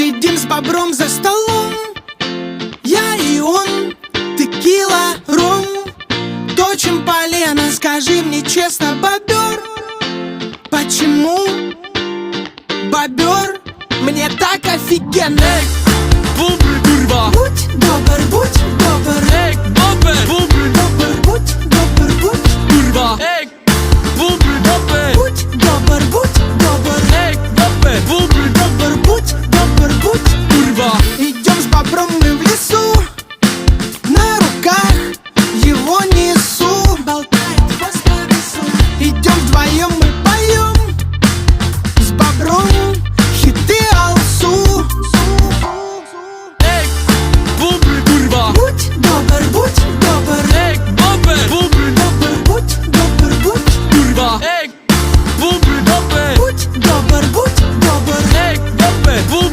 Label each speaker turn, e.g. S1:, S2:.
S1: Сидим с бобром за столом. Я и он Текила, ром. Точим полено Скажи мне честно, бобер. Почему Бобер Мне так офигенно